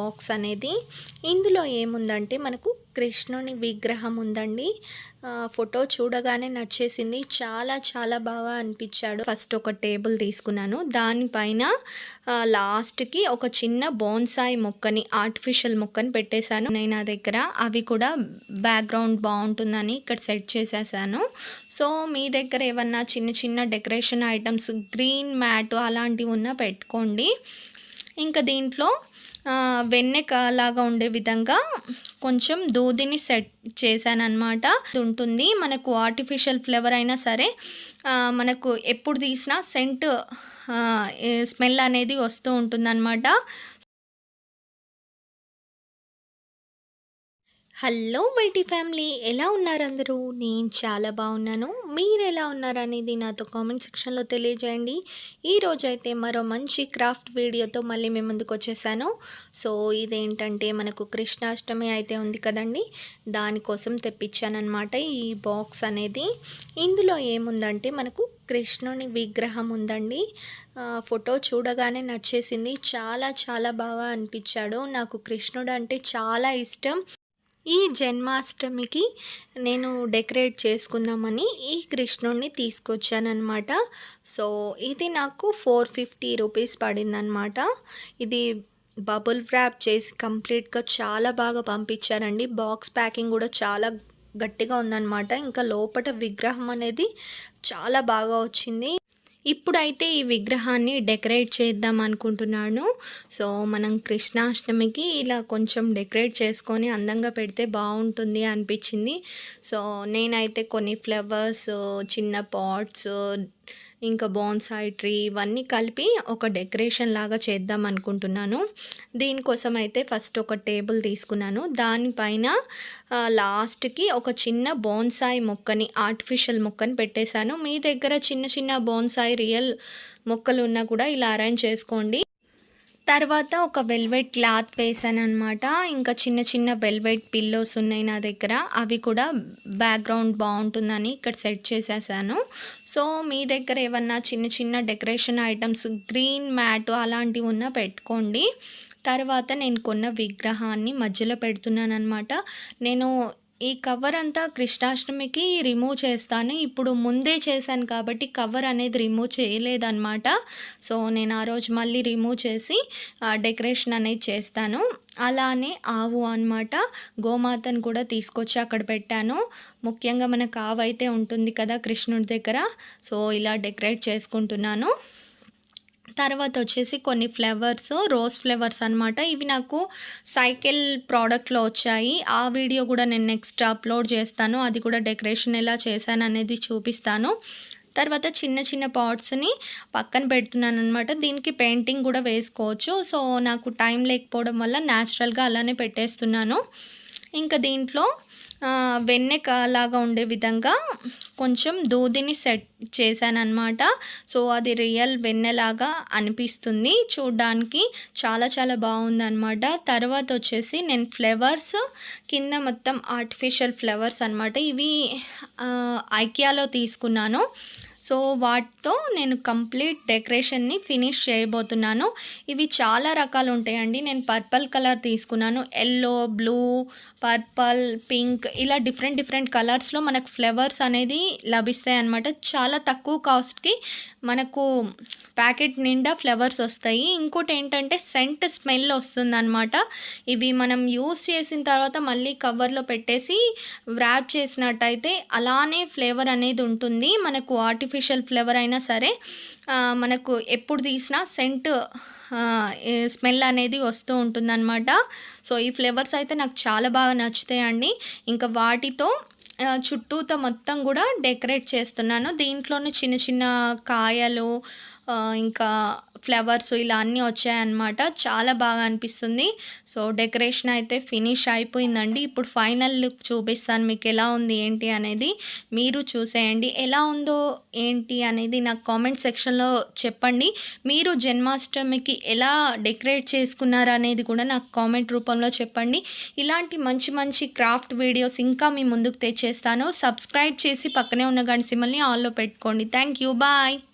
Box అనేది. ఇందులో ఏముందంటే మనకు కృష్ణుని విగ్రహం ఉందండి. ఫోటో చూడగానే నచ్చేసింది. చాలా చాలా బాగా అనిపించాడు. ఫస్ట్ ఒక టేబుల్ తీసుకున్నాను. దానిపైన లాస్ట్కి ఒక చిన్న బోన్సాయి మొక్కని ఆర్టిఫిషియల్ మొక్కని పెట్టేశాను. నేను నా దగ్గర. అవి కూడా బ్యాక్గ్రౌండ్ బాగుంటుందని ఇక్కడ సెట్ చేసేసాను. సో మీ దగ్గర ఏమన్నా చిన్న చిన్న డెకరేషన్ ఐటమ్స్ గ్రీన్ మ్యాట్ అలాంటివి ఉన్నా పెట్టుకోండి. ఇంకా దీంట్లో వెన్నెక లాగా ఉండే విధంగా కొంచెం దూదిని సెట్ చేశానమాట ఉంటుంది మనకు ఆర్టిఫిషియల్ ఫ్లేవర్ అయినా సరే మనకు ఎప్పుడు తీసినా సెంట్ స్మెల్ అనేది వస్తూ ఉంటుందన్నమాట. హలో వైటీ ఫ్యామిలీ ఎలా ఉన్నారు అందరూ? నేను చాలా బాగున్నాను. మీరు ఎలా ఉన్నారు అనేది నాతో కామెంట్ సెక్షన్లో తెలియజేయండి. ఈరోజు అయితే మరో మంచి క్రాఫ్ట్ వీడియోతో మళ్ళీ మేము ముందుకు వచ్చేసాను. సో ఇదేంటంటే మనకు కృష్ణాష్టమి అయితే ఉంది కదండి. దానికోసం తెప్పించానమాట ఈ బాక్స్ అనేది. ఇందులో ఏముందంటే మనకు కృష్ణుని విగ్రహం ఉందండి. ఫోటో చూడగానే నచ్చేసింది. చాలా చాలా బాగా అనిపించాడు. నాకు కృష్ణుడు అంటే చాలా ఇష్టం. ఈ జన్మాష్టమికి నేను డెకరేట్ చేసుకుందామని ఈ కృష్ణుడిని తీసుకొచ్చానమాట సో ఇది నాకు ఫోర్ ఫిఫ్టీ రూపీస్ పడిందనమాట ఇది బబుల్ ర్యాప్ చేసి కంప్లీట్గా చాలా బాగా పంపించారండి. బాక్స్ ప్యాకింగ్ కూడా చాలా గట్టిగా ఉందన్నమాట. ఇంకా లోపల విగ్రహం అనేది చాలా బాగా వచ్చింది. ఇప్పుడైతే ఈ విగ్రహాన్ని డెకరేట్ చేద్దాం అనుకుంటున్నాను. సో మనం కృష్ణాష్టమికి ఇలా కొంచెం డెకరేట్ చేసుకొని అందంగా పెడితే బాగుంటుంది అనిపించింది. సో నేనైతే కొన్ని ఫ్లవర్స్ చిన్న పాట్స్ ఇంకా బోన్సాయి ట్రీ ఇవన్నీ కలిపి ఒక డెకరేషన్ లాగా చేద్దాం అనుకుంటున్నాను. దీనికోసం అయితే ఫస్ట్ ఒక టేబుల్ తీసుకున్నాను. దానిపైన లాస్ట్కి ఒక చిన్న బోన్సాయి మొక్కని ఆర్టిఫిషియల్ మొక్కని పెట్టేశాను. మీ దగ్గర చిన్న చిన్న బోన్సాయి రియల్ మొక్కలు ఉన్నా కూడా ఇలా అరేంజ్ చేసుకోండి. తర్వాత ఒక వెల్వెట్ క్లాత్ వేసాను అనమాట ఇంకా చిన్న చిన్న వెల్వెట్ పిల్లోస్ ఉన్నాయి నా దగ్గర. అవి కూడా బ్యాక్గ్రౌండ్ బాగుంటుందని ఇక్కడ సెట్ చేసేసాను. సో మీ దగ్గర ఏమన్నా చిన్న చిన్న డెకరేషన్ ఐటమ్స్ గ్రీన్ మ్యాట్ అలాంటివి ఉన్నా పెట్టుకోండి. తర్వాత నేను కొన్న విగ్రహాన్ని మధ్యలో పెడుతున్నాను అనమాట నేను ఈ కవర్ అంతా కృష్ణాష్టమికి రిమూవ్ చేస్తాను. ఇప్పుడు ముందే చేశాను కాబట్టి కవర్ అనేది రిమూవ్ చేయలేదన్నమాట. సో నేను ఆ రోజు మళ్ళీ రిమూవ్ చేసి డెకరేషన్ అనేది చేస్తాను. అలానే ఆవు అనమాట గోమాతను కూడా తీసుకొచ్చి అక్కడ పెట్టాను. ముఖ్యంగా మనకు ఆవు అయితే ఉంటుంది కదా కృష్ణుడి దగ్గర. సో ఇలా డెకరేట్ చేసుకుంటున్నాను. తర్వాత వచ్చేసి కొన్ని ఫ్లేవర్స్ రోజ్ ఫ్లేవర్స్ అనమాట ఇవి నాకు సైకిల్ ప్రోడక్ట్లో వచ్చాయి. ఆ వీడియో కూడా నేను నెక్స్ట్ అప్లోడ్ చేస్తాను. అది కూడా డెకరేషన్ ఎలా చేశాను అనేది చూపిస్తాను. తర్వాత చిన్న చిన్న పాట్స్ని పక్కన పెడుతున్నాను అనమాట దీనికి పెయింటింగ్ కూడా వేసుకోవచ్చు. సో నాకు టైం లేకపోవడం వల్ల న్యాచురల్గా అలానే పెట్టేస్తున్నాను. ఇంకా దీంట్లో వెన్నెక లాగా ఉండే విధంగా కొంచెం దూదిని సెట్ చేశాను సో అది రియల్ వెన్నెలాగా అనిపిస్తుంది. చూడ్డానికి చాలా చాలా బాగుందనమాట తర్వాత వచ్చేసి నేను ఫ్లేవర్స్ కింద మొత్తం ఆర్టిఫిషియల్ ఫ్లేవర్స్ అనమాట ఇవి ఐకియాలో తీసుకున్నాను. సో వాటితో నేను కంప్లీట్ డెకరేషన్ని ఫినిష్ చేయబోతున్నాను. ఇవి చాలా రకాలు ఉంటాయండి. నేను పర్పల్ కలర్ తీసుకున్నాను. ఎల్లో బ్లూ పర్పల్ పింక్ ఇలా డిఫరెంట్ డిఫరెంట్ కలర్స్లో మనకు ఫ్లేవర్స్ అనేది లభిస్తాయి అన్నమాట. చాలా తక్కువ కాస్ట్కి మనకు ప్యాకెట్ నిండా ఫ్లేవర్స్ వస్తాయి. ఇంకోటి ఏంటంటే సెంట్ స్మెల్ వస్తుందన్నమాట. ఇవి మనం యూస్ చేసిన తర్వాత మళ్ళీ కవర్లో పెట్టేసి వ్రాప్ చేసినట్టయితే అలానే ఫ్లేవర్ అనేది ఉంటుంది. మనకు ఆర్టిఫిషియల్ ఫ్లేవర్ అయినా సరే మనకు ఎప్పుడు తీసినా సెంట్ స్మెల్ అనేది వస్తూ ఉంటుందన్నమాట. సో ఈ ఫ్లేవర్స్ అయితే నాకు చాలా బాగా నచ్చుతాయండి ఇంకా వాటితో చుట్టూతో మొత్తం కూడా డెకరేట్ చేస్తున్నాను. దీంట్లోనే చిన్న చిన్న కాయలు ఇంకా ఫ్లవర్స్ ఇలా అన్నీ వచ్చాయన్నమాట. చాలా బాగా అనిపిస్తుంది. సో డెకరేషన్ అయితే ఫినిష్ అయిపోయిందండి. ఇప్పుడు ఫైనల్ లుక్ చూపిస్తాను మీకు ఎలా ఉంది ఏంటి అనేది. మీరు చూసేయండి. ఎలా ఉందో ఏంటి అనేది నాకు కామెంట్ సెక్షన్లో చెప్పండి. మీరు జన్మాష్టమికి ఎలా డెకరేట్ చేసుకున్నారు అనేది కూడా నాకు కామెంట్ రూపంలో చెప్పండి. ఇలాంటి మంచి మంచి క్రాఫ్ట్ వీడియోస్ ఇంకా మీ ముందుకు తెచ్చేస్తాను. సబ్స్క్రైబ్ చేసి పక్కనే ఉన్న గంట సిమ్మల్ని ఆల్లో పెట్టుకోండి. Thank you bye.